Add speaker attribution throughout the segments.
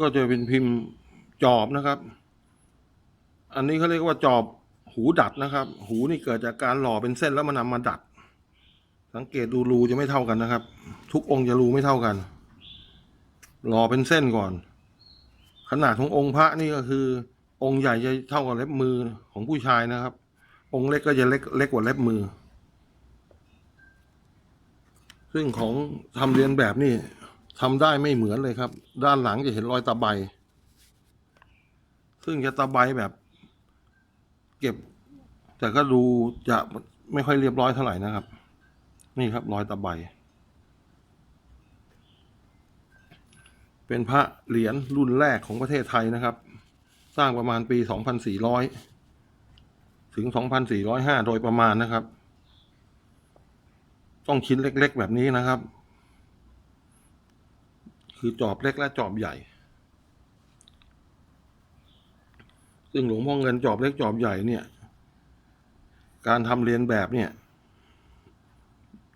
Speaker 1: ก็จะเป็นพิมพ์จอบนะครับ อันนี้เขาเรียกว่าจอบหูดัดนะครับ หูนี่เกิดจากการหล่อเป็นเส้นแล้วมานำมาดัด สังเกตดูรูจะไม่เท่ากันนะครับ ทุกองค์จะรูไม่เท่ากัน หล่อเป็นเส้นก่อน ขนาดขององค์พระนี่ก็คือ องค์ใหญ่จะเท่ากับเล็บมือของผู้ชายนะครับ องค์เล็กก็จะเล็กเล็กกว่าเล็บมือ ซึ่งของทำเรียนแบบนี่ ทำได้ไม่เหมือนเลยครับ ด้านหลังจะเห็นรอยตะไบซึ่งจะตะไบแบบ เก็บ แต่ก็ดูจะไม่ค่อยเรียบร้อยเท่าไหร่นะครับ นี่ครับรอยตะไบเป็นพระเหรียญรุ่นแรกของประเทศไทยนะครับ สร้างประมาณปี 2400 ถึง 2405 โดยประมาณนะครับ ต้องชิ้นเล็ก ๆ แบบนี้นะครับ คือจอบเล็กและจอบใหญ่ ซึ่งหลวงพ่อเงินจอบเล็กจอบใหญ่เนี่ย การทำเรียนแบบเนี่ย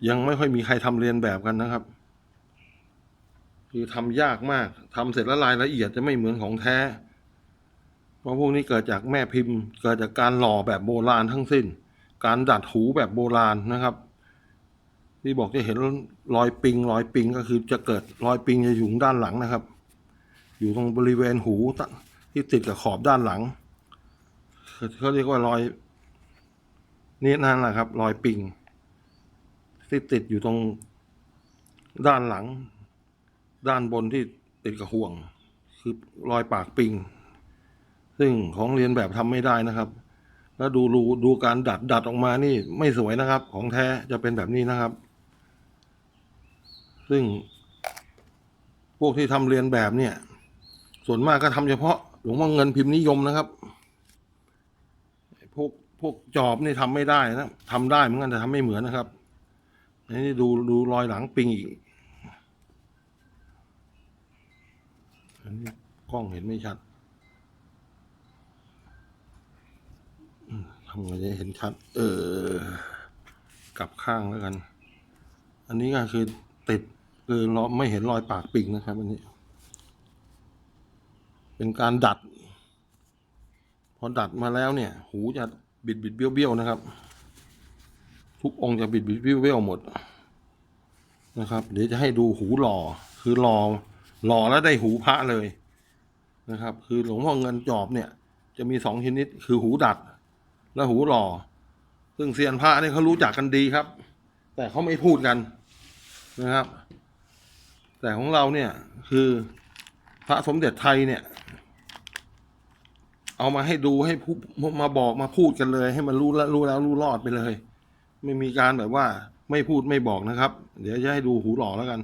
Speaker 1: ยังไม่ค่อยมีใครทำเรียนแบบกันนะครับ คือทำยากมากทำเสร็จแล้วรายละเอียดจะไม่เหมือนของแท้ เพราะพวกนี้เกิดจากแม่พิมพ์ เกิดจากการหล่อแบบโบราณทั้งสิ้น การดัดหูแบบโบราณนะครับ ที่บอกจะเห็นรอยปิงรอยปิงก็คือจะเกิดรอยปิงจะอยู่ด้านหลังนะครับ อยู่ตรงบริเวณหูที่ติดกับขอบด้านหลังเขาเรียกว่ารอยนี่นั่นแหละครับ รอยปิง ที่ติดอยู่ตรงด้านหลัง ด้านบนที่ติดกับห่วง คือรอยปากปิง ซึ่งของเรียนแบบทำไม่ได้นะครับแล้วดูรูดูการดัดดัดออกมานี่ไม่สวยนะครับ ของแท้จะเป็นแบบนี้นะครับ ซึ่ง พวกที่ทำเรียนแบบเนี่ย ส่วนมากก็ทำเฉพาะหลวงพ่อเงินพิมพ์นิยมนะครับ พวกพวกจอบนี่ทำไม่ได้นะทำได้เหมือนกันแต่ทำไม่เหมือนนะครับอันนี้ดูดูรอยหลังปิงอีกอันนี้กล้องเห็นไม่ชัดทำไงจะเห็นชัด เออ กลับข้างแล้วกัน อันนี้ก็คือติด คือเราไม่เห็นรอยปากปิงนะครับอันนี้ เป็นการดัด พอดัดมาแล้วเนี่ย หูจะบิดบิดเบี้ยวเบี้ยวนะครับ ทุกองค์จะบิดบิดเบี้ยวเบี้ยวหมดนะครับ เดี๋ยวจะให้ดูหูหล่อ คือหล่อหล่อแล้วได้หูพระเลยนะครับ คือหลวงพ่อเงินจอบเนี่ย จะมีสองชนิดคือหูดัด และหูหล่อ ซึ่งเซียนพระเนี่ยเขารู้จักกันดีครับ แต่เขาไม่พูดกันนะครับ แต่ของเราเนี่ยคือพระสมเด็จไทยเนี่ย เอามาให้ดูให้พูมาบอกมาพูดกันเลย ให้มันรู้แล้วรู้แล้วรู้รอดไปเลย ไม่มีการแบบว่าไม่พูดไม่บอกนะครับ เดี๋ยวจะให้ดูหูหล่อแล้วกัน